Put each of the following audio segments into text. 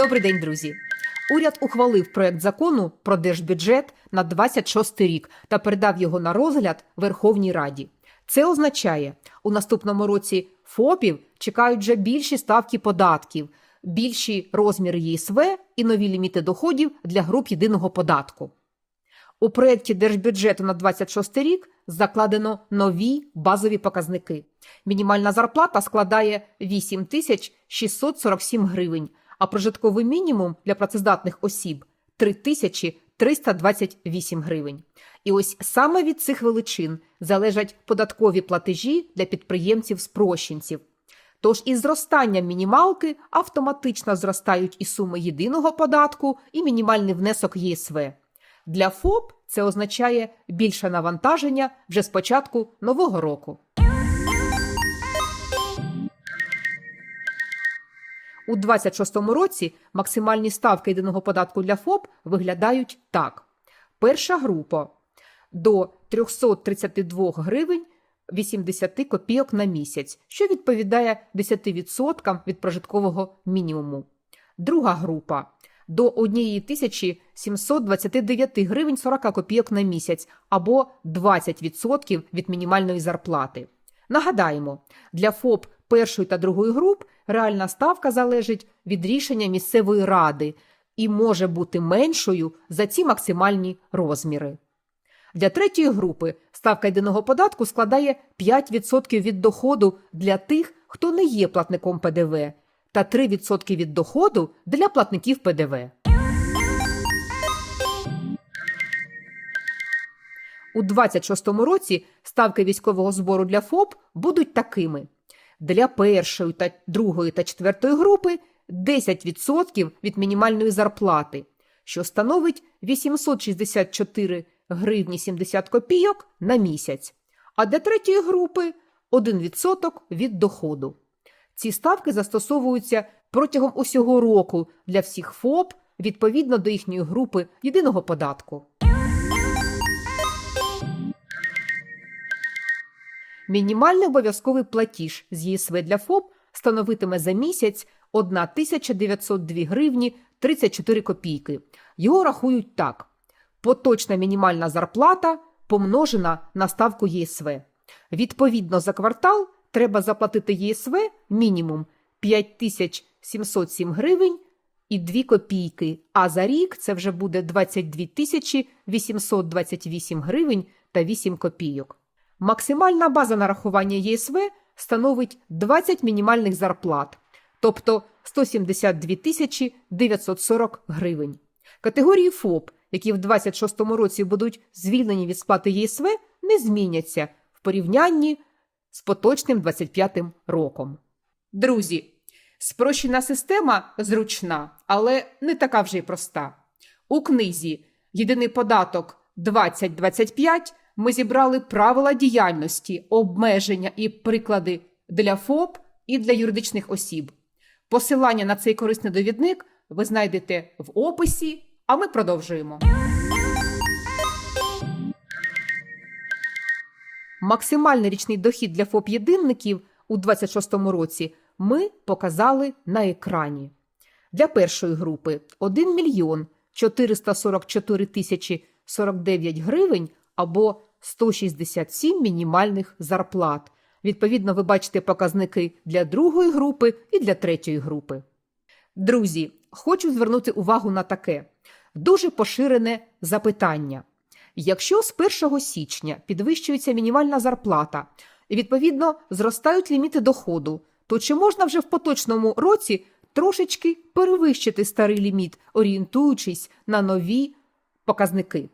Добрий день, друзі. Уряд ухвалив проект закону про держбюджет на 26 рік та передав його на розгляд Верховній Раді. Це означає, у наступному році ФОПів чекають вже більші ставки податків, більші розміри ЄСВ і нові ліміти доходів для груп єдиного податку. У проєкті держбюджету на 26 рік закладено нові базові показники. Мінімальна зарплата складає 8 тисяч 647 гривень, а прожитковий мінімум для працездатних осіб 3 тисячі 328 гривень. І ось саме від цих величин залежать податкові платежі для підприємців-спрощенців. Тож із зростанням мінімалки автоматично зростають і суми єдиного податку, і мінімальний внесок ЄСВ. Для ФОП це означає більше навантаження вже з початку нового року. У 26-му році максимальні ставки єдиного податку для ФОП виглядають так: перша група до 332 гривень 80 копійок на місяць, що відповідає 10% від прожиткового мінімуму. Друга група до 1729 гривень 40 копійок на місяць або 20% від мінімальної зарплати. Нагадаємо, для ФОП першої та другої груп реальна ставка залежить від рішення місцевої ради і може бути меншою за ці максимальні розміри. Для третьої групи ставка єдиного податку складає 5% від доходу для тих, хто не є платником ПДВ, та 3% від доходу для платників ПДВ. У 26-му році ставки військового збору для ФОП будуть такими: для першої та другої та четвертої групи 10% від мінімальної зарплати, що становить 864 гривні 70 копійок на місяць, а для третьої групи 1% від доходу. Ці ставки застосовуються протягом усього року для всіх ФОП відповідно до їхньої групи єдиного податку. Мінімальний обов'язковий платіж з ЄСВ для ФОП становитиме за місяць 1902 гривні 34 копійки. Його рахують так: поточна мінімальна зарплата помножена на ставку ЄСВ. Відповідно, за квартал треба заплатити ЄСВ мінімум 5707 гривень і 2 копійки, а за рік це вже буде 22 тисячі 828 гривень та 8 копійок. Максимальна база нарахування ЄСВ становить 20 мінімальних зарплат, тобто 172 тисячі 940 гривень. Категорії ФОП, які в 26 році будуть звільнені від сплати ЄСВ, не зміняться в порівнянні з поточним 25 роком. Друзі, спрощена система зручна, але не така вже й проста. У книзі Єдиний податок 2025 ми зібрали правила діяльності, обмеження і приклади для ФОП і для юридичних осіб. Посилання на цей корисний довідник ви знайдете в описі, а ми продовжуємо. Максимальний річний дохід для ФОП-єдинників у 26 році ми показали на екрані. Для першої групи 1 мільйон 444 тисячі 49 гривень або 167 мінімальних зарплат. Відповідно, ви бачите показники для другої групи і для третьої групи. Друзі, хочу звернути увагу на таке дуже поширене запитання. Якщо з 1 січня підвищується мінімальна зарплата і, відповідно, зростають ліміти доходу, то чи можна вже в поточному році трошечки перевищити старий ліміт, орієнтуючись на нові показники?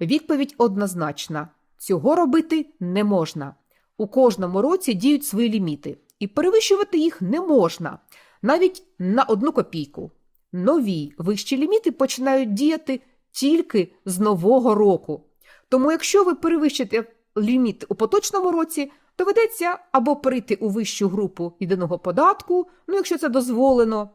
Відповідь однозначна: цього робити не можна. У кожному році діють свої ліміти, і перевищувати їх не можна навіть на одну копійку. Нові вищі ліміти починають діяти тільки з нового року. Тому, якщо ви перевищите ліміт у поточному році, доведеться або перейти у вищу групу єдиного податку, ну якщо це дозволено,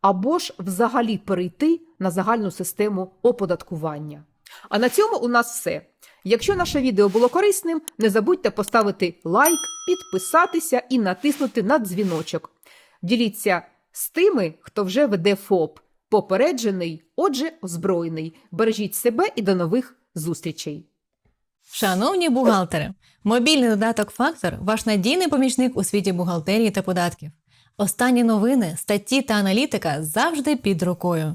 або ж взагалі перейти на загальну систему оподаткування. А на цьому у нас все. Якщо наше відео було корисним, не забудьте поставити лайк, підписатися і натиснути на дзвіночок. Діліться з тими, хто вже веде ФОП. Попереджений, отже, озброєний. Бережіть себе і до нових зустрічей. Шановні бухгалтери, мобільний додаток Фактор ваш надійний помічник у світі бухгалтерії та податків. Останні новини, статті та аналітика завжди під рукою.